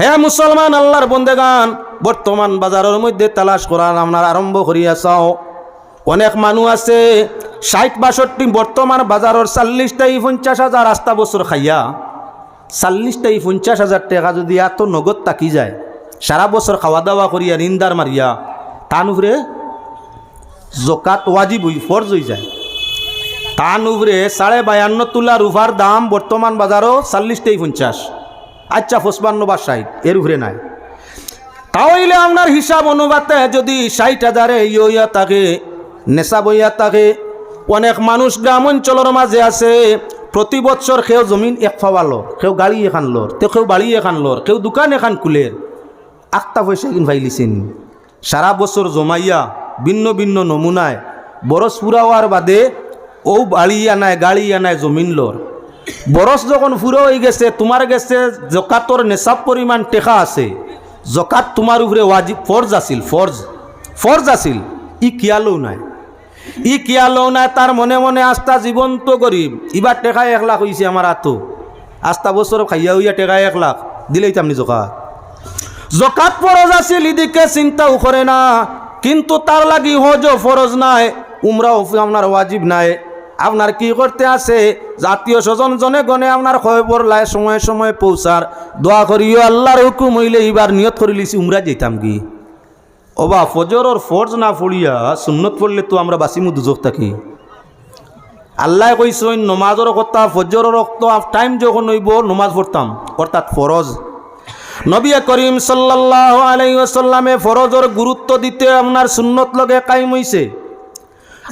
হ্যাঁ মুসলমান, আল্লাহর বন্দেগান, বর্তমান বাজারের মধ্যে তালাশ করার আপনার আরম্ভ করিয়া চাও অনেক মানুষ আছে, ষাট বাষট্টি, বর্তমান বাজারের চাল্লিশটাই পঞ্চাশ হাজার, আস্তা বছর খাইয়া চাল্লিশটাই পঞ্চাশ হাজার টাকা যদি এত নগদ তাকি যায়, সারা বছর খাওয়া দাওয়া করিয়া নিন্দার মারিয়া তান উপরে জকাত ওয়াজিব হই, ফরজ হয়ে যায়। তান উপরে সাড়ে বায়ান্ন তুলা রুফার দাম বর্তমান বাজারও চাল্লিশটাই পঞ্চাশ। আচ্ছা পঁচপান্ন বা ষাট, এর উপরে নাই। তাহলে আপনার হিসাব অনুপাতে যদি ষাট হাজারে ইয়া থাকে নেশা বইয়া থাকে, অনেক মানুষ গ্রাম অঞ্চলের মাঝে আছে, প্রতি বছর কেউ জমিন এক ফাওয়ালোর কেউ গাড়ি এখান লোর, তো কেউ বাড়ি এখান লোর, কেউ দোকান এখান কুলের। আটটা পয়সা কিন ফাইলিছেন সারা বছর জমাইয়া ভিন্ন ভিন্ন নমুনায় বরস পুরাওয়ার বাদে ও বাড়ি আনায়, গাড়ি আনায় জমিন লোর। বরস যখন ফুরো হয়ে গেছে তোমার গেছে জকাতর নেশাব পরিমাণ টেকা আছে। জকাত তোমার উপরে ওয়াজিব ফরজ আছিল ফরজ ফরজ আছিল, ই কিয়ালও নাই। ই কিয়ালও নাই তার মনে মনে আস্থা জীবন্ত গরিব ইবার টেকা এক লাখ হয়েছে আমার আতো আস্থা বছর খাইয়া হইয়া টেকা এক লাখ। দিলেই তামনি জকাত। জকাত ফরজ আছিল ইদিকে চিন্তাও করে না। কিন্তু তার লাগি হজ ফরজ নাই উমরাও আপনার ওয়াজিব নাই। আপনার কি করতে আছে? জাতীয় স্বজন জনে গনে আপনার খবর লাই সময় সময় পৌঁছার দোয়া করিও, আল্লাহর হুকুম হইলে এইবার নিয়ত করে লিছি, উমরা যেতাম কি? ওবা ফজরর ফরজ না পড়িয়া সুন্নত পড়লে তো আমরা বাসিমু দুজক থাকি। আল্লাহ কইসইন নমাজর কথা, ফজরের রক্ত টাইম যখন হইব, নমাজ পড়তাম। অর্থাৎ ফরজ। নবী করিম সাল্লাহ আলাইসাল্লামে ফরজর গুরুত্ব দিতে আপনার সুন্নত লগে কায়েম হইছে।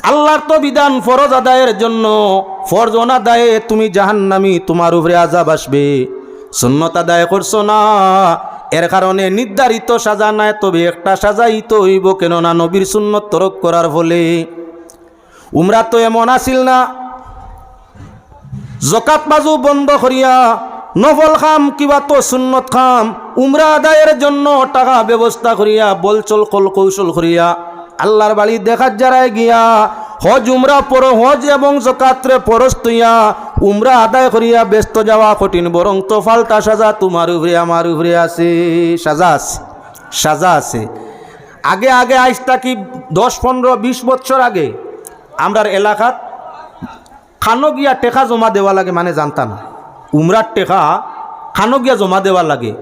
আল্লাহর তো বিধান ফরজ আদায়ের জন্য। ফরজ অনাদায়ে তুমি জাহান্নামি, তোমার উপরে আজাব আসবে। সুন্নত আদায় করছ না। এর কারণে নির্ধারিত সাজা নাই, তবে একটা সাজাই তো হইব, কেননা নবীর সুন্নত তরক করার ফলে। উমরা তো এমন আসিল না। জকাত বাজু বন্ধ করিয়া নফল খাম, কিবা তো সুন্নত খাম। উমরা আদায়ের জন্য টাকা ব্যবস্থা করিয়া, বলচল কল কৌশল করিয়া আল্লাহর বাড়ি দেখার যারায় গিয়া হজ, উমরা পর, হজ এবং জকাত্রে পরশ তুইয়া উমরা আদায় করিয়া ব্যস্ত যাওয়া কঠিন, বরং তো ফালতা সাজা, তোমার উপরে আমার উপরে আছে, সাজা আছে সাজা আছে। আগে আগে আইসটা কি দশ, পনেরো, বিশ বছর আগে আমরার এলাকাত খানো গিয়া টেকা জমা দেওয়া লাগে মানে জানতা না। উমরার টেকা খানো গিয়া জমা দেওয়া লাগে,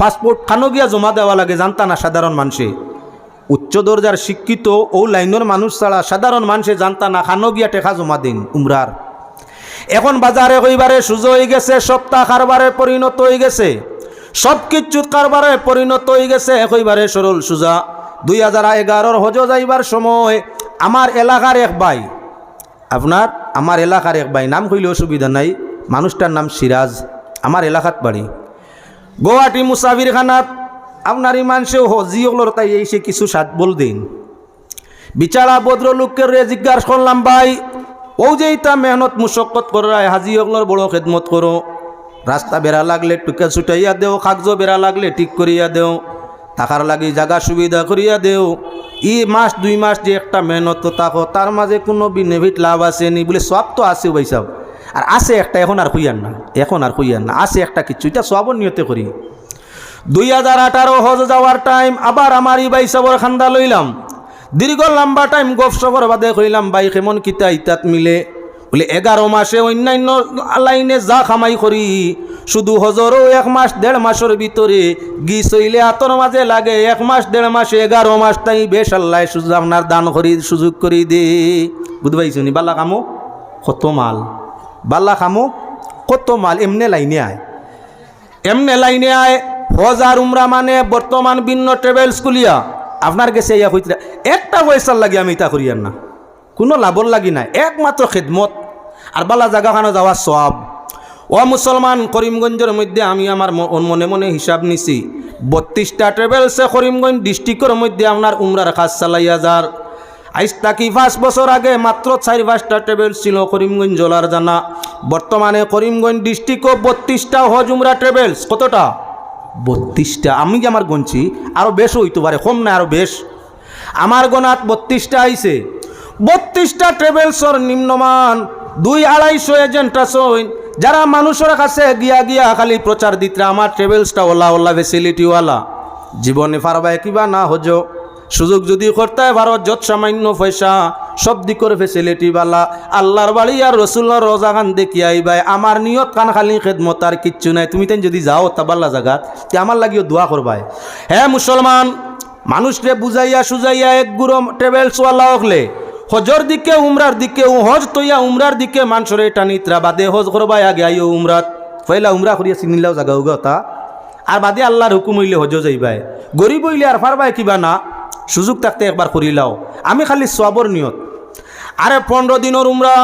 পাসপোর্ট খানো গিয়া জমা দেওয়া লাগে, জানতা না সাধারণ মানুষে। উচ্চ দরজার শিক্ষিত ও লাইনের মানুষ ছাড়া সাধারণ মানুষে জানতা না খানো গিয়া টেকা জমা দিন, উমরার। এখন বাজারে কইবারে সুযোগ হয়ে গেছে, সপ্তাহ কারবারে পরিণত হয়ে গেছে। সব কিছু কারবারে পরিণত হয়ে গেছে কইবারে সরল সুজা। দুই হাজার এগারোর হজ যাইবার সময় আমার এলাকার এক ভাই, আপনার আমার এলাকার এক ভাই, নাম কইলে অসুবিধা নাই, মানুষটার নাম সিরাজ, আমার এলাকাত বাড়ি। গুয়াহাটি মুসাফির খানাত আপনার ইমানসে হজিওগুলোর তাই এসে কিছু সাত বল দিন। বিচারা ভদ্রলোককে রে জিজ্ঞাসা করলাম, ভাই, ও যে ইতা মেহনত মুশক্কত করায়, হাজি ওগুলোর বড় খেদমত করো। রাস্তা বেড়া লাগলে টুকা ছুটাইয়া দেও কাগজ বেড়া লাগলে ঠিক করিয়া দেও। থাকার লাগি জায়গা সুবিধা করিয়া দেও। ই মাস, দুই মাস যে একটা মেহনত তো থাকো তার মাঝে কোনো বেনিফিট লাভ আছে নি? বলে, সব তো আছে বৈসাব আর আছে একটা, এখন আর হইয়ান না, এখন আর হইয়ান না। আছে একটা কিছু এটা সবর নিয়তে করি। দুই হাজার আঠারো হজ যাওয়ার টাইম আবার আমার ই বাইসাবর খান্দা লইলাম। দীর্ঘ লম্বা টাইম গপ সফর বাদে কইলাম বাই কেমন কিতা ইতাত মিলে? বলে, এগারো মাসে অন্যান্য লাইনে যা খামাই করি, শুধু হজরও এক মাস, দেড় মাসের ভিতরে গি চইলে আতর মাঝে লাগে। এক মাস, দেড় মাসে এগারো মাস, তাই বেশ আল্লাহ সুযোগ আপনার দান করি, সুযোগ করি দে। বুঝতে পাইছো নি বাল্লা কামো? কত মাল? বাল্লা খামো কত মাল? এমনে লাইনে আয়। এমনে লাইনে আয় হজার উমরা মানে বর্তমান ভিন্ন ট্রেভেলস কুলিয়া আপনার কাছে ইয়া হইতে একটা পয়সার লাগি আমি ইতা করিয়ার না। কোনো লাভর লাগি নাই, একমাত্র খেদমত। আর বালা জায়গাখানে যাওয়ার সব ও মুসলমান করিমগঞ্জের মধ্যে আমি আমার মনে মনে হিসাব নিছি, বত্রিশটা ট্রেভেলসে করিমগঞ্জ ডিস্ট্রিক্টের মধ্যে আপনার উমরার কাজ চালাইয়া যার। আইস তাকি পাঁচ বছর আগে মাত্র চার পাঁচটা ট্রেভেলস ছিল করিমগঞ্জ জলার জানা। বর্তমানে করিমগঞ্জ ডিস্ট্রিক্টও বত্রিশটা হজ উমরা ট্রেভেলস কতটা? বত্রিশটা। আমি কি আমার গুনছি আরও বেশ হইতে পারে কম না আরও বেশ আমার গোনাত বত্রিশটা আইছে বত্রিশটা ট্রেভেলসর নিম্নমান দুই আড়াইশো এজেন্ট আসইন যারা মানুষের কাছে গিয়া গিয়া খালি প্রচার দিতে আমার ট্রেভেলসটা ওলা ওলা ফেসিলিটিওয়ালা জীবনে ফারবা কিবা না হজ। সুযোগ যদি করতে পারো যত সামান্য পয়সা, সব দিকর ফেসিলিটি বালা, আল্লাহর বাড়ি আর রসুল্লার রোজা খান দেখি আইবাই, আমার নিয়ত কান খালি খেদমত আর কিচ্ছু নাই। তুমি তেন যদি যাও তাবাল্লা জাগাত, তে আমার লাগিও দোয়া করবাই। হ্যাঁ মুসলমান, মানুষকে বুঝাইয়া সুজাইয়া এক গুরো ট্রেভেলসওয়ালা হকলে, হজর দিকে উমরার দিকে হজ তৈয়া উমরার দিকে মানুষরে টানিত্রা বাদে হজ করবাই আগে আইও উমরাত। পয়লা উমরা করিয়া চিনিলাও জাগা তা। আর বাদে আল্লাহর হুকুম হইলে হজ যাইবাই। গরিব হইলে আর ফারবাই কিবা না। সুযোগ থাকতে একবার করিলাও আমি খালি সবর নিয়ত। আরে পনেরো দিনের উমরা,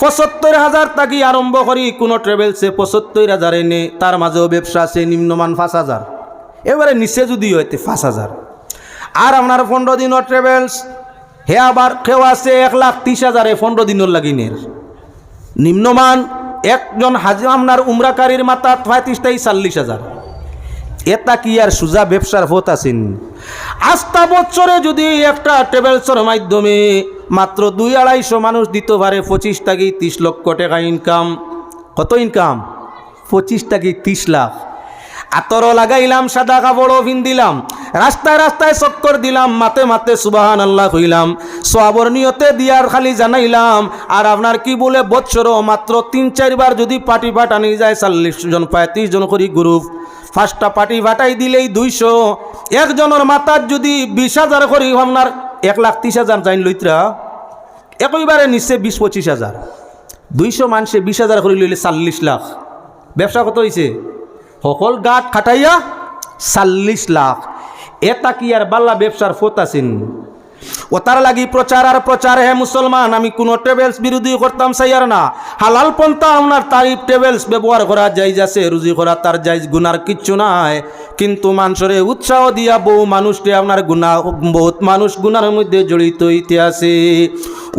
পঁচাত্তর হাজার তাকি আরম্ভ করি, কোনো ট্রেভেলসে পঁচাত্তর হাজার এনে তার মাঝেও ব্যবসা আছে নিম্নমান পাঁচ হাজার। এবারে নিচে যদি হইতে পাঁচ হাজার। আর আপনার পনেরো দিনের ট্রেভেলস হে আবার কেউ আছে এক লাখ ত্রিশ হাজারে পনেরো দিনের লাগিনের নিম্নমান একজন হাজি আপনার উমরাকারীর মাথা পঁয়ত্রিশটাই চাল্লিশ হাজার। এটা কি আর সুজা ব্যবসার পথ আছেন। আস্থা বছরে যদি একটা ট্রেভেলসের মাধ্যমে মাত্র দুই আড়াইশো মানুষ দিতে পারে পঁচিশ টাকি তিরিশ লক্ষ টাকা ইনকাম কত ইনকাম পঁচিশ টাকি তিরিশ লাখ। আতরও লাগাইলাম, সাদা কাপড়ও দিলাম রাস্তায় রাস্তায় চক্কর দিলাম, মাতে মাতে সুবাহান আল্লাহ হইলাম সোয়াবর নিয়তে দিয়ার খালি জানাইলাম, আর আপনার কি বলে বৎসরও মাত্র তিন চারবার যদি পার্টি পাঠানি যায়, চল্লিশ জন, পঁয়ত্রিশ জন করি গ্রুপ ফার্স্টটা পার্টি ভাটাই দিলেই দুইশো একজনের মাথার যদি বিশ হাজার করি আপনার এক লাখ ত্রিশ হাজার যাইন লইত্রা একইবারে নিশ্চয় বিশ পঁচিশ হাজার। দুইশো মানুষে বিশ হাজার করে লইলে চাল্লিশ লাখ। ব্যবসা কত হয়েছে সকল গাঁট খাটাইয়া চাল্লিশ লাখ। এটা কি আর বাল্লা ব্যবসার ফোত আছেন? ও তার লাগি প্রচার আর প্রচার, হে মুসলমান, আমি কোনো ট্রেভেলস বিরোধী করতাম চাইয়ার না। হালাল পন্থা আপনার তারিফ ট্রেভেলস ব্যবহার করা যাইজ আছে, রুজি করা তার যাইজ গুনার কিচ্ছু নাই। কিন্তু মানুষরে উৎসাহ দিয়া বহু মানুষকে আপনার গুণা বহুত মানুষ গুনার মধ্যে জড়িত হইতে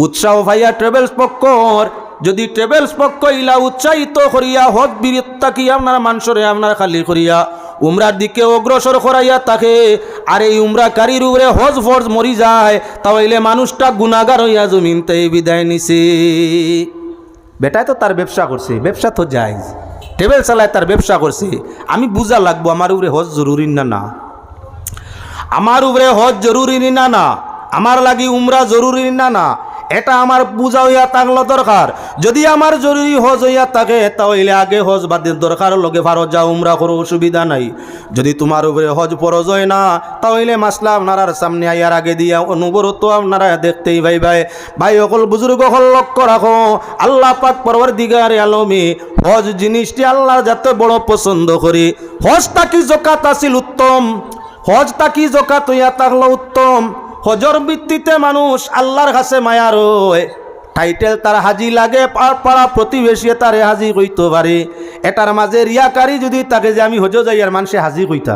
উৎসাহ ভাইয়া ট্রেভেলস পক্ষর, যদি ট্রেভেলস পক্ষ ইলা উৎসাহিত করিয়া, হক বীরত্বা কি আপনার মানুষরে আপনার খালি করিয়া উমরার দিকে অগ্রসর করাইয়া তাকে আর এই উমরাকারীর উপরে হজ ফরজ মরি যায় তাহলে মানুষটা গুণাগার হইয়া জমিন জমিনতে বিদায় নিছে। বেটায় তো তার ব্যবসা করছে ব্যবসা তো যায় টেবিল চালায় তার ব্যবসা করছে। আমি বুঝা লাগবো আমার উপরে হজ জরুরি না না। আমার উপরে হজ জরুরি না না। আমার লাগি উমরা জরুরি না না। এটা আমার বুঝা হইয়া থাকল দরকার। যদি আমার জরুরি হজ হইয়া থাকে, তাহলে আগে হজ বাদের দরকার, লগে ভারত যা উমরা করো অসুবিধা নাই। যদি তোমার উপরে হজ ফরজ হয় না, তাহলে মাসলা আপনার সামনে আইয়ার আগে দিয়া অনুবরত আপনারা দেখতেই ভাই ভাই ভাই অকল বুজুর্গ হল লক্ষ্য রাখো, আল্লাহ পাক পরবর দিগারে আলমে, হজ জিনিসটি আল্লাহ যাতে বড় পছন্দ করি। হজটা কি জকাত আছিল উত্তম? হজ তাকি জকাত হইয়া থাকল উত্তম? হজর ভিত্তিতে মানুষ আল্লাহর কাছে মায়া রয়। টাইটেল তার হাজি লাগে পাড় প্রতিবেশী তারে হাজি কইতে পারে। এটার মাঝে রিয়াকারী যদি তাকে যে আমি হজ যাই আর মানুষে হাজি কইতা।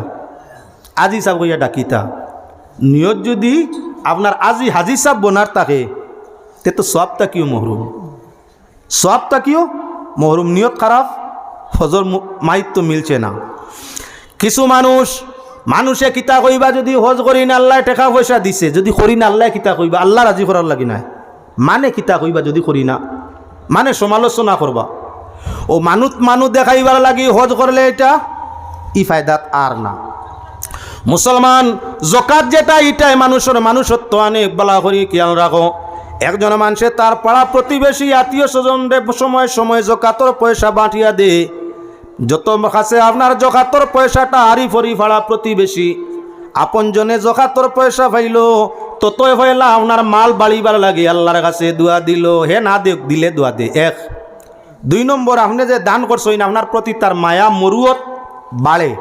আজি সাহ কইয়া ডাকিতা। নিয়ত যদি আপনার আজি হাজি সাহ বনার তাকে তে তো সবটা কিও মহরুম। সবটা কিও মহরুম। নিয়ত খারাপ, হজর মাইত তো মিলছে না। কিছু মানুষ মানুষে কিতা কইবা যদি হজ করি না, আল্লাহ টেকা পয়সা দিছে। যদি করি না, আল্লাহ কিতা কইবা? আল্লাহ রাজি করার লাগি নাই। মানে কিতা কইবা যদি করি না? মানে সমালোচনা করবা। ও মানুষ মানুষ দেখাইবার লাগি হজ করলে এটা ই ফায়দাত আর না। মুসলমান জকাত যেটা, এটাই মানুষের মানুষত্ব আনে বলা করি খেয়াল রাখো। একজন মানুষে তার পাড়া প্রতিবেশী আত্মীয় স্বজনদের সময় সময় জকাতর পয়সা বাঁটিয়া দে যত কাছে আপনার জকাতর পয়সাটা হারি ফরি ফাড়া প্রতিবেশী আপনজনে জকাতর পয়সা পাইল, ততই হইলা আপনার মাল বাড়িবার লাগে, আল্লাহর কাছে দোয়া দিল, হে না দেখ দিলে দোয়া দে। এক। দুই নম্বর, আপনি যে দান করছেন, আপনার প্রতি তার মায়া মরুয়ত বাড়ে।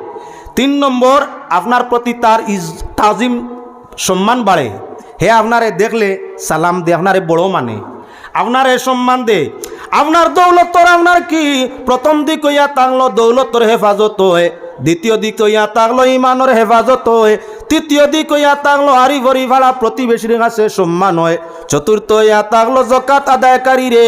তিন নম্বর, আপনার প্রতি তার ইজ, তাজিম সম্মান বাড়ে। হে আপনারে দেখলে সালাম দে, আপনারে বড় মানে। আপনারে সম্মান দে আপনার দৌলতর আপনার কি? প্রথম দিক হইয়া তাংলো দৌলতর হেফাজত হয়, দ্বিতীয় দিক হইয়া তাগলো ইমানের হেফাজত হয়, তৃতীয় দিক হইয়া তাগলো হারি ভরি ভাড়া প্রতিবেশীর কাছে সম্মান হয়, চতুর্থ হইয়া তাগলো জকাত আদায়কারী রে,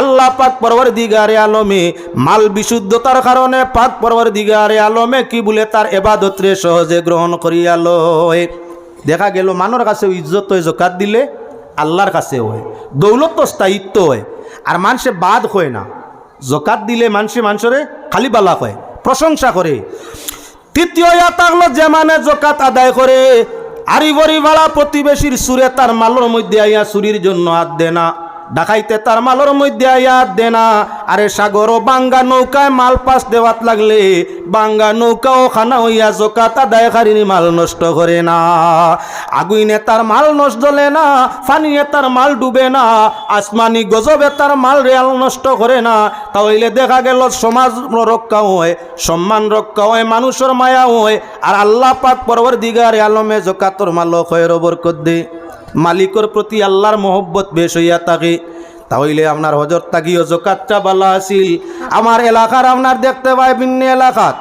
আল্লাহ পাক পরবর দিগারে আলমে, মাল বিশুদ্ধতার কারণে পাক পরবর দিগারে আলমে কি বলে তার এবাদত রে সহজে গ্রহণ করিয়া লয়। দেখা গেল, মানর কাছে ইজ্জত হয় জকাত দিলে আল্লাহর কাছে হয়, দৌলত তো স্থায়িত্ব হয়, আর মানুষে বাদ হয় না। জকাত দিলে মানুষে মানুষরে খালি বালা হয়, প্রশংসা করে। তৃতীয় ইয়া থাকল যে মানে জকাত আদায় করে আরি বালা প্রতিবেশীর সুরে তার মালর মধ্যে আইয়া চুরির জন্য হাত দেয় না। ডাকাইতে তার মালোর মধ্যে আইয়া হাত দে না আরে সাগর, বাঙ্গা নৌকায় মাল পাস দেওয়াত লাগলে, বাঙ্গা নৌকাও খানা হইয়া জকাত আদায় খারিনি, মাল নষ্ট করে না। আগুইনে তার মাল নষ্ট হলে না, ফানিয়ে তার মাল ডুবে না। আসমানি গজবে তার মাল রেয়াল নষ্ট করে না। তাহলে দেখা গেল সমাজ রক্ষা হয়, সম্মান রক্ষা হয়, মানুষের মায়া হয়। আর আল্লাহ পাক পরবর দিগার আলমে জকাতর মাল খয়ের বরকত দে মালিকর প্রতি আল্লাহর মহব্বত বেশ হইয়া থাকে। তাহলে আপনার হজর তাকিও জোকাতটা বালা আছিল আমার এলাকার আপনার দেখতে পাই ভিন্ন এলাকাত।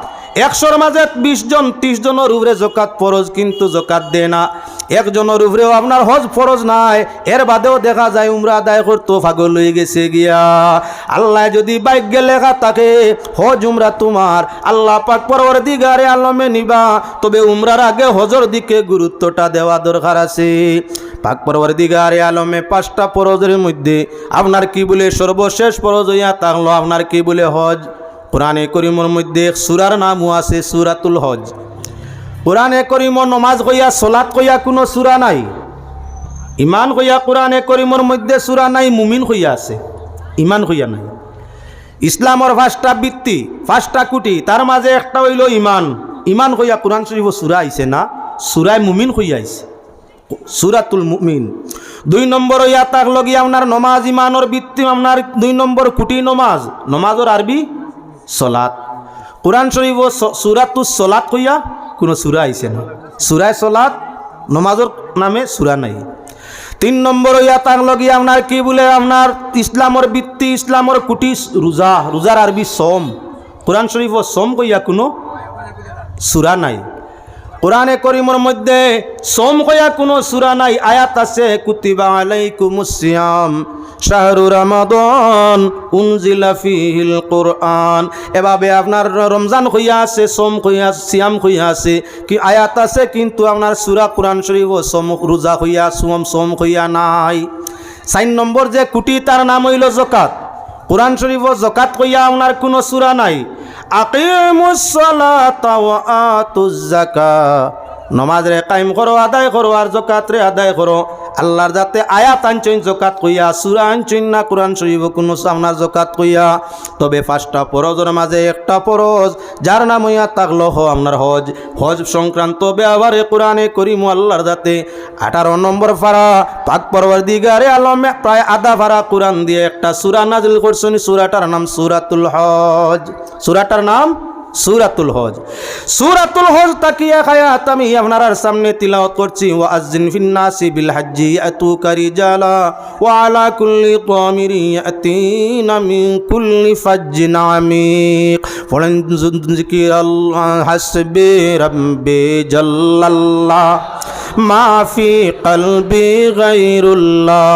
একশোর মাঝে বিশ জন, ত্রিশ জনের উপরে জকাত ফরজ, কিন্তু জোকাত দেয় না। একজনের উপরেও আপনার হজ ফরজ নাই। এর বাদেও দেখা যায় উমরা আদায় করতো পাগল হয়ে গেছে গিয়া। আল্লাহ যদি বাইক লেখা থাকে, হজ উমরা তোমার, আল্লাহ পাক পরবর দিগারে আলমে নিবা। তবে উমরার আগে হজর দিকে গুরুত্বটা দেওয়া দরকার আছে। পাক পরবর দিগারে আলমে পাঁচটা পরজের মধ্যে আপনার কি বলে সর্বশেষ পরজ হইয়া থাকল, আপনার কি বলে হজ? কোরআনে করিমর মধ্যে সুরার নামও আছে সুরাতুল হজ। কোরআনে করিমর নমাজ কইয়া সলাৎ কইয়া কোনো সুরা নাই। ইমান কইয়া কোরআনে করিমর মধ্যে সুরা নাই, মুমিন কইয়া আছে। ইমান কইয়া নাই। ইসলামর পাঁচটা বৃত্তি পাঁচটা কুটি, তার মাঝে একটা হইল ইমান ইমান কইয়া কোরআন শরীফ সুরা আইছে না? সুরায় মুমিন কইয়া আইছে। সুরাতুল মুমিন। দুই নম্বর ইয়া তাক লগি আপনার নমাজ, ইমানর বৃত্তি আপনার দুই নম্বর কুটি নমাজ। নমাজর আরবি সলাত কোরআন শরীফ সুরাতু সলাত কইয়া কোনো সুরা আইছে না। সুরায় সলাত নমাজর নামে সুরা নাই। তিন নম্বর ইয়া তাক লগি আপনার কি বলে? আপনার ইসলামর বৃত্তি ইসলামর কুটি রোজা, রোজার আরবি সম। কোরআন শরীফ সম কইয়া কোনো সুরা নাই। কোরআনে করিমর মধ্যে সোম কয়া কোনো সুরা নাই, আয়াত আছে, কুতিবা আলাইকুমুস সিয়াম, শাহরু রমাদন উনজিলা ফিহিল কোরআন। এভাবে আপনার রমজান হইয়া আছে, সোম হইয়া, সিয়াম হইয়া আছে, কি আয়াত আছে, কিন্তু আপনার সুরা কোরআন শরীফ সোম, রোজা হইয়া, সোম সোম হইয়া নাই। চার নম্বর যে কুটি, তার নাম হইল জকাত কোরআন শরীফ জকাত কইয়া আপনার কোনো সুরা নাই আকিমুস সালাতা ওয়া আতুজ যাকাত। নমাজ রে কায়েম করো, আদায় করো আর জকাত রে আদায় করো। আল্লাহর যাতে আয়াত আনছেন জকাত কইয়া, সুরা আনছেন না, কোরআন শরীফ কোনো সামনার জকাত কইয়া। তবে পাঁচটা পরজের মাঝে একটা পরজ যার নাম হইয়া তাকলো হ আপনার হজ। হজ সংক্রান্ত ব্যবহারে কোরআনে করিম আল্লাহর যাতে। আঠারো নম্বর ফারা, পাক পরবর দিগারে আলমে প্রায় আধা ফারা কোরআন দিয়ে একটা সুরা নাজিল করছেন, সুরাটার নাম সুরাতুল হজ। সুরাটার নাম সুরাতুল হজ। সুরাতুল হজ তাকিয়া খায়াত আমি আপনার সামনে তিলাওয়াত করছি। ওয়া আযজিন ফিন্নাসি বিল হাজ্জি আতুকা রিজালা ওয়া আলা কুল্লি তামিরি ইয়াতিনা মিন কুল্লি ফাজ্জিন আমিক ফলেন জিকির আল্লাহ হাসবি রাব্বি জাল্লাল্লাহ। মা ফি কলবি গায়রুল্লাহ।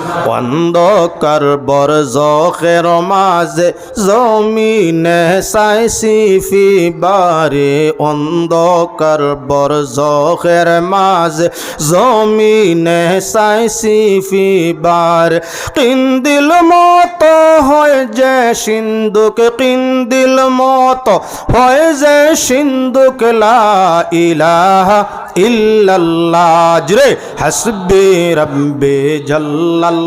অন্ধকার বর জখের মাঝে জমিনে সাইসি ফি বারে অন্ধকার বর জখের মাঝে জমিনে সাইসি ফি বার কিন্দিল মত হয় যে সিন্ধুক, কিন্দিল মত হয় যে সিন্ধুক, লা ইলাহা ইল্লাল্লাহ। জরে হসবে রব্বে জল্লাল।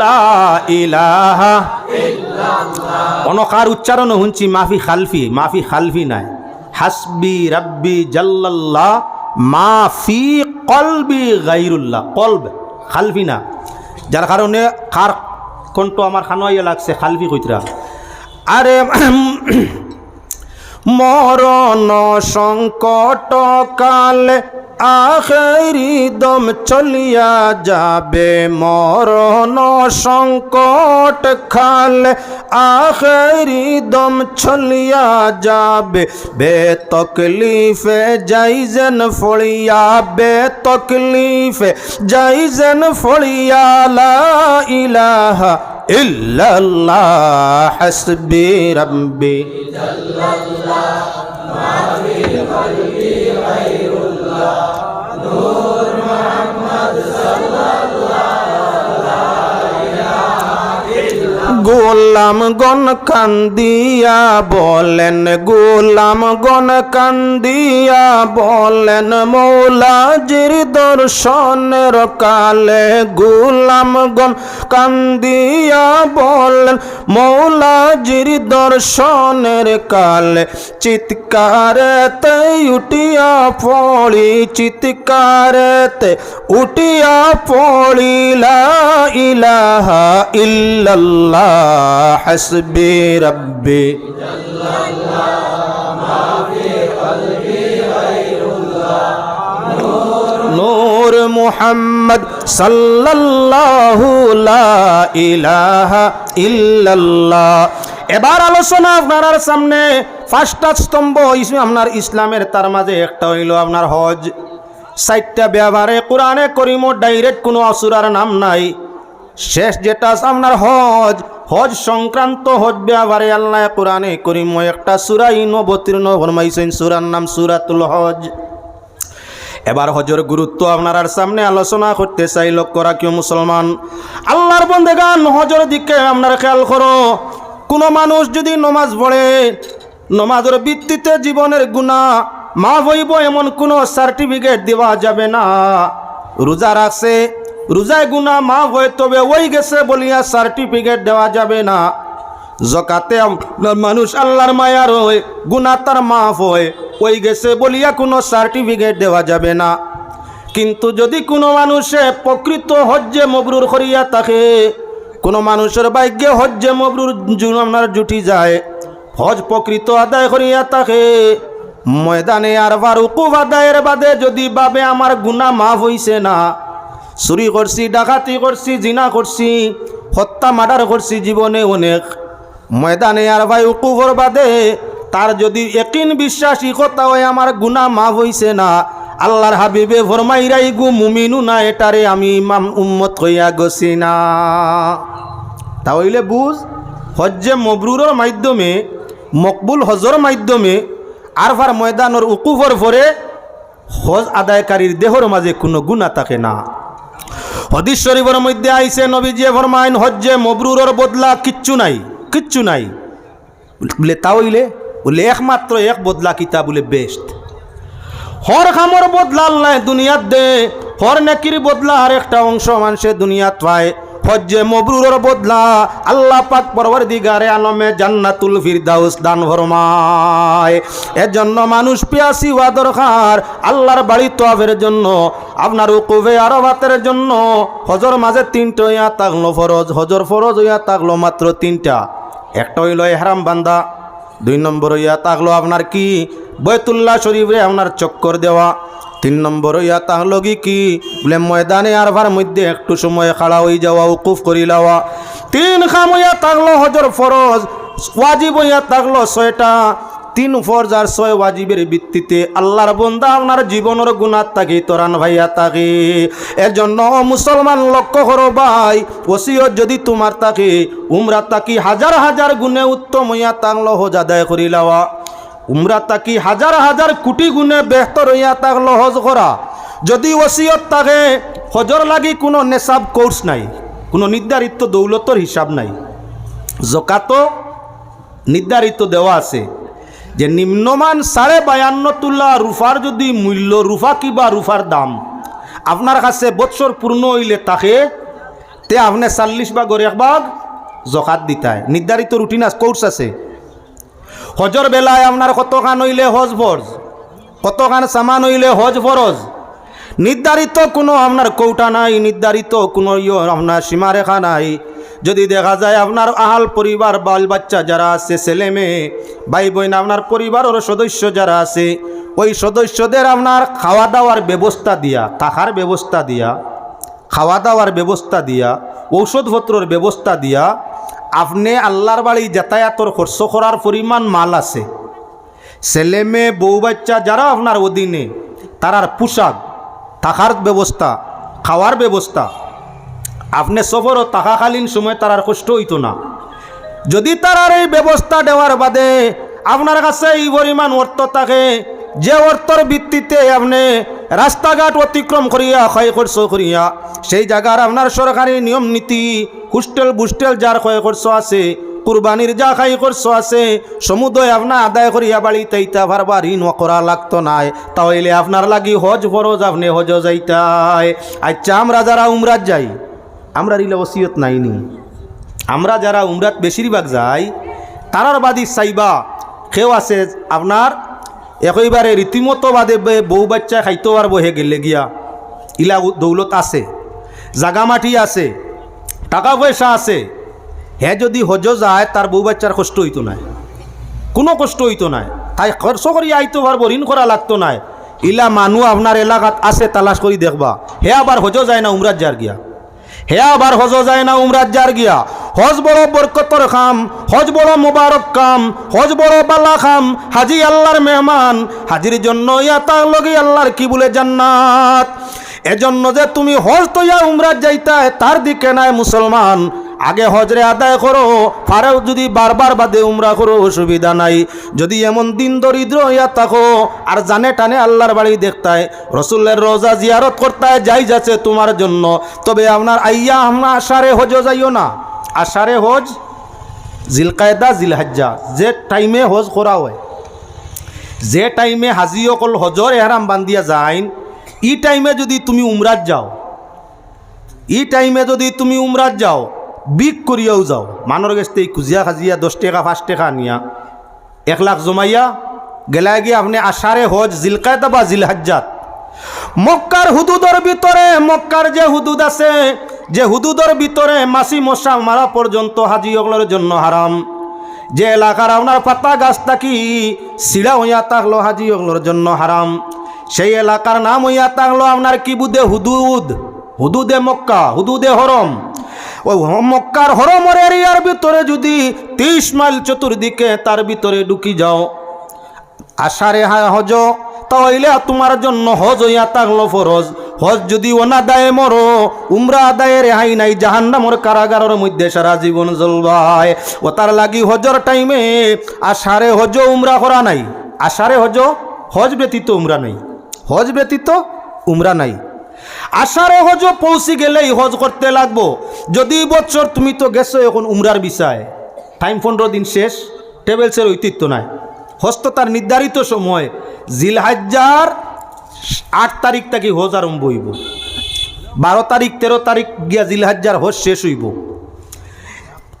লা ইলাহা অনকার উচ্চারণ শুনছি মাফি খালফি মাফি খালফি নাই। হাসবি রাব্বি জাল্লাল্লাহ, মাফি কলবি গাইরুল্লাহ। কলব, খালফি না। যার কারণে কার কণ্ঠ আমার খানোয়াইয়া লাগছে, খালফি কইতরা। আরে মরণ সংকট কালে আখেরি দম চলিয়া যাবে। মরণ সংকট খালে আখেরি দম চলিয়া যাবে। বে তকলিফে যাইজেন ফড়িয়া বে তকলিফে যাইজেন ফড়িয়া লা ইলাহা إلا الله حسبي ربي. إلا الله ما في قلبي غير الله نور محمد صلى গোলাম গন কান্দিয়া বলেন, গোলাম গন কান্দিয়া বলেন, মৌলাজির দর্শনের কালে গোলাম গন কান্দিয়া বলেন, মৌলাজির দর্শনের কালে চিৎকারেতে উঠিয়া পড়ি, চিৎকারেতে উঠিয়া পড়িলা ইলাহা ইল্লাল্লাহ। হাসবি রব্বি নূর মুহাম্মদ সাল্লাল্লাহু লা ইলাহা ইল্লাল্লাহ এবার আলোচনা আপনার সামনে। পাঁচটা স্তম্ভ আপনার ইসলামের, তার মাঝে একটা হইল আপনার হজ। সাইটটা ব্যবহারে কোরআনে করিম ডাইরেক্ট কোনো অসুরার নাম নাই। শেষ যেটা আপনার হজ। হজ সংক্রান্ত হজ ব্যবহারে আল্লাহ কোরআনে করিম একটা সুরাই নবতীর্ণ ফরমাইছেন, সুরার নাম সুরাতুল হজ। এবার হজর গুরুত্ব আপনার সামনে আলোচনা করতে চাই, লক্ষ্য রাখিও মুসলমান। আল্লাহর বন্দেগান, হজর দিকে আপনার খেয়াল করো। কোনো মানুষ যদি নমাজ পড়ে, নমাজের ভিত্তিতে জীবনের গুণা মা হইব, এমন কোনো সার্টিফিকেট দেওয়া যাবে না। রোজা রাখছে রোজায় গুণা মা হয়ে, তবে ওই গেছে বলিয়া সার্টিফিকেট দেওয়া যাবে না। জকাতে মানুষ আল্লাহর মায়ার হয় গুণা তার মাফ হয়, ওই গেছে বলিয়া কোনো সার্টিফিকেট দেওয়া যাবে না। কিন্তু যদি কোনো মানুষে প্রকৃত হজ্জে মবরুর করিয়া থাকে, কোনো মানুষের ভাগ্যে হজ্জে মবরুর জু- আপনার জুটি যায়, হজ প্রকৃত আদায় করিয়া থাকে। ময়দানে আর উকুব আদায়ের বাদে যদি বাবে আমার গুণা মাফ হইছে না চুরি করছি, ডাকাতি করছি, জিনা করছি, হত্যা, মার্ডার করছি জীবনে অনেক। ময়দানে আর ভাই উকুফর বাদে, তার যদি একিন বিশ্বাসী কথা হয় আমার গুণা মাফ হইছে না, আল্লাহর হাবিবে ফরমাইরাই গু মুমিনু না, এটারে আমি ইমাম উম্মত হইয়া গছি না। তাহলে বুঝ, হজ্জে মবরুরের মাধ্যমে, মকবুল হজর মাধ্যমে, আরফার ময়দানের উকুফর পরে, হজ আদায়কারীর দেহর মাঝে কোনো গুণা থাকে না। হদিস শরীফের মধ্যে আইসে নবীজি ফরমাইন হজ্জে মবরুরের বদলা কিচ্ছু নাই কিচ্ছু নাই। বলে ইলে? বলে, একমাত্র এক বদলা কিতা বলে বেস্ট হর খামর বদলা নাই দুনিয়াত দে হর নেকির বদলা আর একটা অংশ মানুষে দুনিয়াত পায়। হজ্জে মবরুরের বদলা আল্লাহ পাক পরবর দিগারে আলমে জান্নাতুল ফিরদাউস দান ফরমায়। এর জন্য মানুষ পিয়াসি হওয়া দরকার আল্লাহর বাড়ি তোয়াবের জন্য, আপনার উকুবে আরবাতের জন্য। হজর মাঝে তিনটা ইয়া তাকলো ফরজ, হজর ফরজ ইয়া তাকলো মাত্র তিনটা। একটা হইল এহরাম বান্দা, দুই নম্বর ইয়া তাকলো আপনার কি? বৈতুল্লাহ শরীফে আপনার চক্কর দেওয়া। তিন নম্বর, ইয়া তাহলো কি কি? বলে, ময়দানে আরবার মধ্যে একটু সময় খাড়া হয়ে যাওয়া, উকুফ করি লওয়া। তিন খাম ইয়া তাকলো হজর ফরজ, ওয়াজিব ইয়া তাকলো ছয়টা। তিন ফরজ আর ছয় ওয়াজিবের ভিত্তিতে আল্লাহর বন্দা আপনার জীবনের গুণাত থাকি তোরান ভাইয়া থাকি এর জন্য মুসলমান লক্ষ্য করো ভাই, ওসিয়ত যদি তোমার থাকে উমরা তাকি হাজার হাজার গুণে উত্তম ইয়া তাংলো হজ আদায় করি লওয়া। উমরা তাকি হাজার হাজার কোটি গুণে বেহতর ইয়া তাকলো হজ করা যদি ওসিয়ত তাকে হজর লাগি কোনো নেশাব কোর্স নাই, কোনো নির্ধারিত দৌলতর হিসাব নাই। জকাতো নির্ধারিত দেওয়া আছে যে নিম্নমান সাড়ে বায়ান্ন তুলা রুফার যদি মূল্য রুফা কিবা রুফার দাম আপনার কাছে বৎসর পূর্ণ হইলে তাকে তে আপনি চাল্লিশ বা এক ভাগ জকাত দিতায় নির্ধারিত রুটিন কোর্স আছে। হজর বেলায় আপনার কতখান হইলে হজ ফরজ? কতখান সামান হইলে হজ ফরজ? নির্ধারিত কোনো আপনার কৌটা নাই, নির্ধারিত কোনো ইয়ে আপনার সীমারেখা নাই। যদি দেখা যায় আপনার আহাল পরিবার, বাল বাচ্চা যারা আছে, ছেলে মেয়ে ভাই বোন আপনার পরিবারের সদস্য যারা আছে, ওই সদস্যদের আপনার খাওয়া দাওয়ার ব্যবস্থা দিয়া, থাকার ব্যবস্থা দিয়া খাওয়া দাওয়ার ব্যবস্থা দিয়া, ঔষধপত্রর ব্যবস্থা দিয়া আপনি আল্লাহর বাড়ি যাতায়াতর খরচ করার পরিমাণ মাল আছে। ছেলে মেয়ে, বউ বাচ্চা যারা আপনার অধীনে, তারার পোশাক, থাকার ব্যবস্থা, খাওয়ার ব্যবস্থা। আপনি সফরও থাকাকালীন সময় তারার কষ্ট হইতো না। যদি তারার এই ব্যবস্থা দেওয়ার বাদে আপনার কাছে এই পরিমাণ অর্থ থাকে যে অর্থর ভিত্তিতে আপনি রাস্তাঘাট অতিক্রম করিয়া ক্ষয় খরচ করিয়া, সেই জায়গার আপনার সরকারি নিয়ম নীতি, হোস্টেল বুস্টেল যার ক্ষয় খরচ আছে, কুরবানির যা খাই খরচ আছে, সমুদয় আপনার আদায় করিয়া বাড়িতে ইতা ভারবার ঋণ করা লাগতো নাই। তাহলে আপনার লাগি হজ ফরজ আপনি হজ যাইতাই। আচ্ছা আমরা যারা উমরাত যাই, আমরা রিলে ওসিয়ত নাইনি। আমরা যারা উমরাত বেশিরভাগ যাই, তারার বাদী চাইবা কেউ আছে আপনার একইবারে রীতিমতো বাদে বউ বাচ্চা খাইতে পারব হে গেলে গিয়া। ইলা দৌলত আছে, জাগা মাটি আছে, টাকা পয়সা আছে। হে যদি হজ যায়, তার বউ বাচ্চার কষ্ট হইতো নাই। কোনো কষ্ট হইতো নাই। তাই খরচ করি আইতে পারব, ঋণ করা লাগতো নাই। ইলা মানুষ আপনার এলাকাত আছে, তালাশ করি দেখবা। হে আবার হজ যায় না, উমরাত যার গিয়া। হে আবার হজ যায় না উমরাত যার গিয়া। হজ বড় বরকতর খাম, হজ বড় মুবারক কাম, হজ বড় বালা খাম, হাজি আল্লাহর মেহমান, হাজির জন্য ইয়া তার লগে আল্লাহর কি বলে জান্নাত। এজন্য যে তুমি হজ তো ইয়া উমরাত যাইতায়, তার দিকে নাই মুসলমান। আগে হজরে আদায় করো পারেও যদি বারবার বাদে উমরা করো, অসুবিধা নাই। যদি এমন দিন দরিদ্র হইয়া থাকো, আর জানে টানে আল্লাহর বাড়ি দেখতায় রসুল্লের রোজা জিয়ারত করতায়, যাই যাচ্ছে তোমার জন্য। তবে আপনার আইয়া আমরা আষাঢ়ে হজ যাইও না। আষাঢ়ে হজ জিলকায়দা, জিলহাজ্জা। যে টাইমে হজ করা হয়, যে টাইমে হাজি অকল হজর এহারাম বান্ধিয়া যাইন, ই টাইমে যদি তুমি উমরাত যাও, ই টাইমে যদি তুমি উমরাত যাও বিক করিয়াও যাও। মানর গেছতে খুজিয়া খাজিয়া দশ টাকা, পাঁচ টাকা নিয়া। এক লাখ জমাইয়া গেলা গিয়ে আপনি আষাঢ়ে হজ, জিলকায়দা বা জিলহাজ্জাত। মক্কার হুদুদর ভিতরে মক্কার যে হুদুদ আছে, যে হুদুদর ভিতরে মাসি মশা মারা পর্যন্ত হাজি অগলের জন্য হারাম যে এলাকার আপনার পাতা গাছ থাকি সিড়া হইয়া থাকল হাজি অগলোর জন্য হারাম সেই এলাকার নাম হইয়া থাকল আপনার কি বুদে হুদুদ? হুদুদে মক্কা, হুদুদে হরম ওই মক্কার হরমর এরিয়ার ভিতরে যদি তিরিশ মাইল চতুর্দিকে তার ভিতরে ঢুকি যাও। আষাঢ়ে হজ, তাহলে তোমার জন্য হজ হইয়া থাকল ফরজ। হজ যদি ওনা দায়ে মরো, উমরা দায়ে রেহাই নাই, জাহান্নামর কারাগারের মধ্যে সারা জীবন জ্বলবায়। ও তার লাগি হজর টাইমে আষাঢ়ে হজ, উমরা করা নাই। আষাঢ়ে হজ হজ ব্যতীত উমরা নাই। হজ ব্যতীত উমরা নাই। আষাঢ়ে হজ পৌঁছে গেলেই হজ করতে লাগবো। যদি বছর তুমি তো গেছো এখন উমরার বিষয়। টাইম পনেরো দিন শেষ, টেবেলসের ঐতিহ্য নাই। হস্ত তার নির্ধারিত সময়। জিলহাজ্জার আট তারিখ থেকে হজ আরম্ভ হইব। বারো তারিখ, তেরো তারিখ গিয়া জিলহাজ্জার হজ শেষ হইব।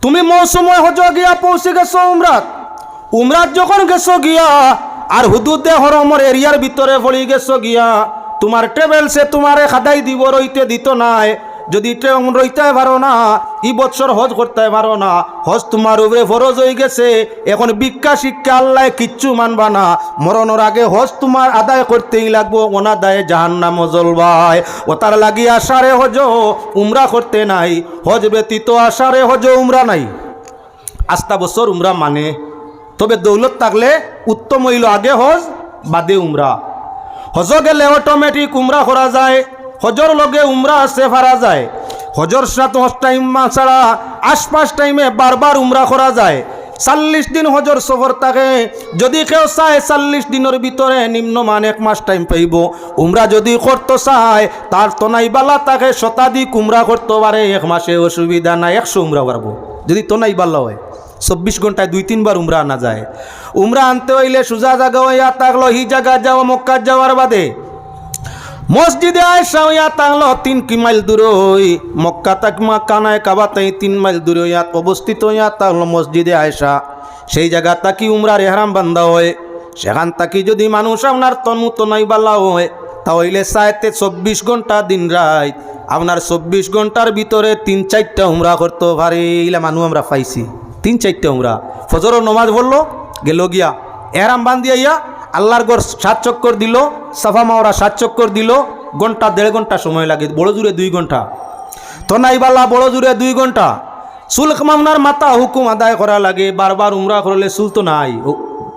তুমি মৌসুমে হজ গিয়া পৌঁছে গেছো উমরাত। উমরাত যখন গেছো গিয়া, আর হুদুদে হরমর এরিয়ার ভিতরে পড়ি গেছো গিয়া তোমার ট্রেভেলসে তোমারে খাদাই দিব, রইতে দিত নাই। যদি ট্রেন রইতে পারো না, ই বছর হজ করতে পারো না। হজ তোমার উপরে ফরজ হয়ে গেছে। এখন ভিক্ষা শিক্ষা আল্লাহ কিচ্ছু মানবা না। মরণের আগে হজ তোমার আদায় করতেই লাগবো ওনা দায়ে জাহান্নাম জলবায় ও তার লাগি আসারে হজ, উমরা করতে নাই। হজ ব্যতীত আসারে হজ, উমরা নাই। আস্তা বছর উমরা মানে। তবে দৌলত থাকলে উত্তম হইল আগে হজ, বাদে উমরা। হজ গেলে অটোমেটিক উমরা করা যায়। হজর লগে উমরা আছে ফারা যায়। হজর সাথে হজ টাইম ছাড়া আশপাশ টাইমে বারবার উমরা করা যায়। চাল্লিশ দিন হজর সফর থাকে। যদি কেউ চায়, চাল্লিশ দিনের ভিতরে নিম্নমান এক মাস টাইম পাইব। উমরা যদি করতে চায় তার তো নাই বালা তাকে শতাধিক উমরা করতে পারে এক মাসে অসুবিধা নাই, একশো উমরা পারব যদি তো নাই বালা হয়। চব্বিশ ঘন্টায় দুই তিনবার উমরা আনা যায়। উমরা আনতে হইলে সোজা জায়গা হইয়া থাকল হি জায়গা যাওয়া, মক্কা যাওয়ার বাদে। মসজিদে আয়সা হইয়া তাহলো তিন কি মাইল দূরে হই। মক্কা তাক কানায় কাবাতাই তিন মাইল দূরে হইয়া অবস্থিত হইয়া তাহলো মসজিদে আয়সা সেই জায়গা তাকি উমরার এহরাম বান্ধা হয়। সেখান তাকি যদি মানুষ আপনার তনু তো নাই বালা হয় তাহলে সাইতে চব্বিশ ঘণ্টা দিন রাত। আপনার চব্বিশ ঘণ্টার ভিতরে তিন চারটা উমরা করতে পারে ইলা মানুষ আমরা পাইছি। তিন চারটা উমরা। ফজরের নমাজ পড়ল, গেল গিয়া। এরাম বান্ধিয়া ইয়া আল্লাহর গড় সাত চক্কর দিল, সাফা মাওরা সাত চক্কর দিল, ঘণ্টা দেড় ঘণ্টা সময় লাগে, বড় জুড়ে দুই ঘণ্টা। তো নাইবালা বড় জুড়ে দুই ঘণ্টা। সুলখ মামনার মাথা হুকুম আদায় করা লাগে, বারবার উমরা করলে সুল তো নাই।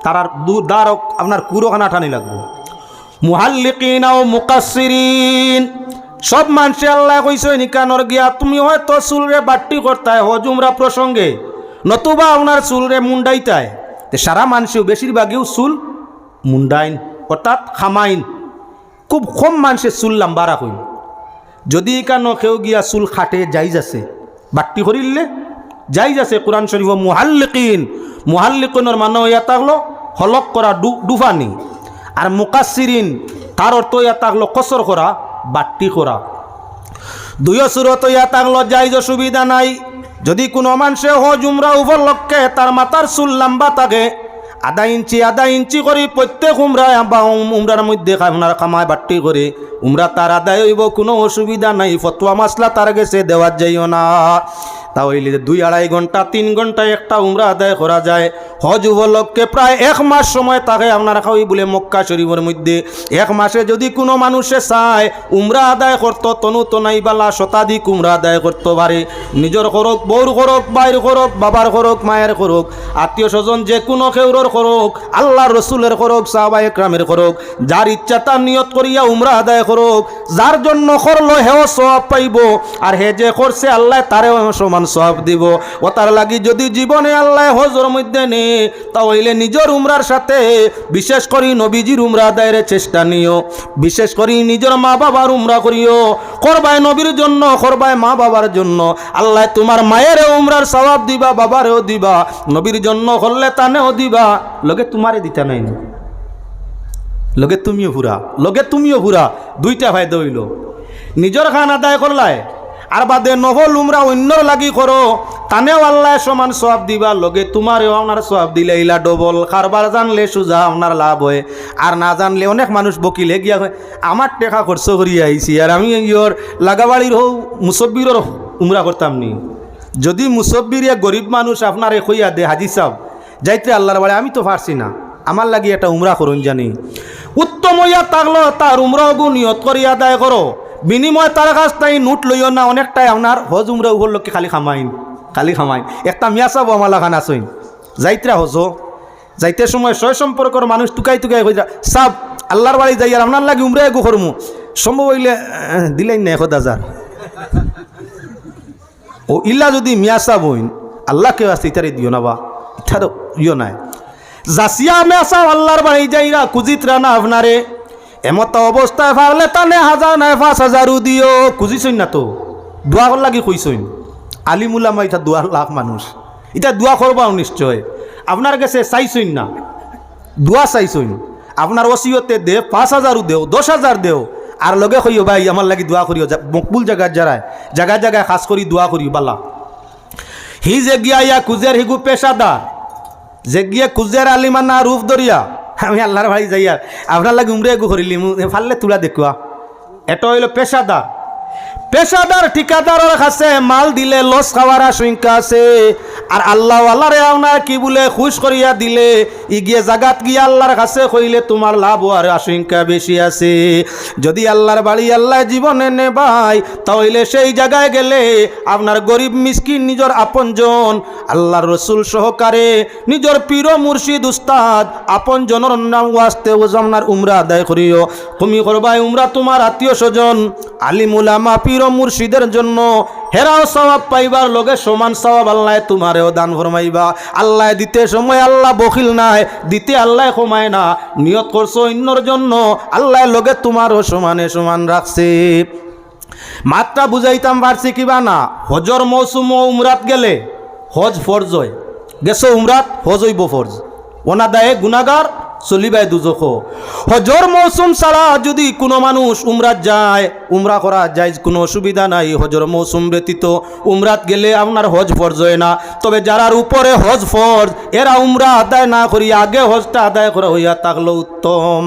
তারার দু দ্বার আপনার কুরোখানা ঠানি লাগবে। মুহাল্লিকিন ও মুকাসসিরিন। সব মানুষে আল্লাহ কইছে নিকানর গিয়া, তুমি হয়তো চুলরে বাট্টি করতায় হজুমরা প্রসঙ্গে। নতুবা আপনার চুলরে মুন্ডাইতায় সারা মানুষেও বেশিরভাগেও চুল মুন্ডাইন, অর্থাৎ খামাইন। খুব কম মানুষের চুল লাম্বা রাখুন যদি কেন কেউ গিয়া চুল খাটে যাই আছে। বাট্টি করিলে যাই আছে কোরআন শরীফ মুহাল্লিকিন। মুহাল্লিকিনের মানে ইয়া থাকল হলক করা ডুফানি। আর মুকাসিরিন তার অর্থ ইয়া থাকল কসর করা, বাট্টি করা। দুই সুরত ইয়া থাকল যাইজ সুবিধা নাই। যদি কোনো মানুষে হজ, উমরা উপলক্ষে তার মাথার চুল লাম্বা থাকে, আধা ইঞ্চি আধা ইঞ্চি করে প্রত্যেক উমরা বা উম- উমরার মধ্যে আপনার কামায় বাট্টি করে। উমরা তার আদায় হইব, কোনো অসুবিধা নাই, ফতুয়া মাসলা তার গেছে দেওয়ার যাইও না। তাহলে দুই আড়াই ঘণ্টা, তিন ঘণ্টা একটা উমরা আদায় করা যায়। হজ উপলক্ষে প্রায় এক মাস সময় তাকে আপনারা খাওয়াই বলে মক্কা শরীফের মধ্যে। এক মাসে যদি কোনো মানুষে চায় উমরা আদায় করতো, তনু তনাই বালা শতাধিক উমরা আদায় করতে পারে। নিজের করক বউর করক বাইর করক বাবার করক মায়ের করক আত্মীয় স্বজন যে কোনো কেউরর করক আল্লাহ রসুলের করক সাহবা একরামের করক যার ইচ্ছা তার নিয়ত করিয়া উমরা আদায় করক, যার জন্য করল হেও সব পাইব, আর হে যে করছে আল্লাহ তারেও সমান সব দিব। ও তার লাগি যদি জীবনে আল্লাহ হজর মধ্যে নে তাহলে নিজের উমরার সাথে, বিশেষ করি নবীজির উমরা আদায়ের চেষ্টা নিও। বিশেষ করি নিজের মা বাবার উমরা করিও। করবায় নবীর জন্য করবায় মা বাবার জন্য। আল্লাহ তোমার মায়ের উমরার সবাব দিবা, বাবারেও দিবা। নবীর জন্য করলে তানেও দিবা। লগে তোমারে দিতা নাই না। লগে তুমিও ফুরা লগে তুমিও ফুরা দুইটা ফায়দা হইল। নিজের খান আদায় করলায় আর বাদে নহল উমরা অন্যর লাগি করো। তানেও আল্লাহ সমান সব দিবা লগে তোমারেও আপনার সব দিলে ইলা ডবল। কারবার জানলে সুজা আপনার লাভ হয়। আর না জানলে অনেক মানুষ বকিলে গিয়া হয়, আমার টেকা খরচ করিয়া আইছি, আর আমি ইয়র লাগাবাড়ির হও মুসব্বিরর উমরা করতাম নি। যদি মুসব্বির ইয়া গরিব মানুষ আপনার এ দে, হাজি সাহ যাইতে আল্লাহর বাড়ি, আমি তো পারছি না। আমার লাগি একটা উমরা করুন জানি। উত্তম হইয়া থাকল, তার উমরা গু নিয়ত করি আদায় করো। বিনিময় তার কাছ তাই নোট লইও না, অনেকটাই আপনার হজ উমরা উপলক্ষে খালি খামাইন খালি খামাইন। একটা মিয়া চাব আমার লাগান আসইন যাইত্রা হজ। যাইতে সময় সয় সম্পর্কর মানুষ টুকাই টুকাই হয়ে সাব আল্লাহর বাড়ি যাই আর আপনার লাগি উমরা গু করমু সম্ভব হইলে দিলেন না এক হাজার ও ইল্লা যদি মিয়া সাব হইন, আল্লাহ কেউ আছে ইতারে দিও না বা ইতার ইয় নাই। জাসিয়া মেসা আল্লাহর বাড়ি যাইরা কুজিতরা না আপনারে এমত অবস্থায় পারলে তানে হাজার নাই, পাঁচ হাজারও দিও খুঁজিছইন না তো? দোয়া কর লাগি কইছইন আলিমুলামা ইটা দোয়ার লাখ মানুষ। এটা দোয়া করবাও নিশ্চয়। আপনার কাছে চাইছই না? দোয়া চাইছই আপনার ওসিয়তে দে, পাঁচ হাজারও দেও দশ হাজার দেও। আর লগে কইও, ভাই আমার লাগি দোয়া করিও মকবুল জায়গার যারায় জায়গায় জায়গায় খাস করি দোয়া করিও বালা। হি যে গিয়া ইয়া কুজের হিগু পেশাদার যে কুজের আলিমানা রূপ দরিয়া আমি আল্লাহর ভাই যাই আপনার লাগে উমরে গু করিলি ফাললে তুলা দেখুয়া। এটা হইল পেশাদার। পেশাদার ঠিকাদারের কাছে মাল দিলে লস খাওয়ার আশঙ্কা আছে। আর আল্লাহ আল্লাহরে আপনার কি বলে খুশ করিয়া দিলে, ই গিয়ে জাগাত গিয়ে আল্লাহর কাছে কইলে তোমার লাভ আর আশঙ্কা বেশি আছে। যদি আল্লাহর বাড়ি আল্লাহ জীবনে নেবাই, তাহলে সেই জায়গায় গেলে আপনার গরিব মিসকিন নিজের আপনজন, আল্লাহর রসুল সহকারে নিজের পীর মুর্শিদ উস্তাদ আপনজনের নাম ওয়াস্তে ওজমনার উমরা আদায় করিও। তুমি করবাই উমরা তোমার আত্মীয় স্বজন আলিমুলামা পীর মুর্শিদের জন্য হেরাও সবাব পাইবার লগে সমান সবাব আল্লাহ তোমারেও দান ফরমাইবা। আল্লাহ দিতে সময় আল্লাহ বখিল নাই, দিতে আল্লাহ কমায় না। নিয়ত করছ অন্যর জন্য, আল্লাহ লগে তোমারও সমানে সমান রাখছে। মাত্রা বুঝাইতাম পারছি কিবা না? হজর মৌসুম ও উমরাত গেলে হজ ফরজ হয়। গেছো উমরাত, হজ হইব ফরজ। ওনা দায়ে গুনাগার চলিবাই দুজখ। হজর মৌসুম ছাড়া যদি কোনো মানুষ উমরাত যায়, উমরা করা যায়, কোনো অসুবিধা নাই। হজর মৌসুম ব্যতীত উমরাত গেলে আপনার হজ ফরজ হয় না। তবে যারার উপরে হজ ফরজ, এরা উমরা আদায় না করি আগে হজটা আদায় করা হইয়া থাকল উত্তম।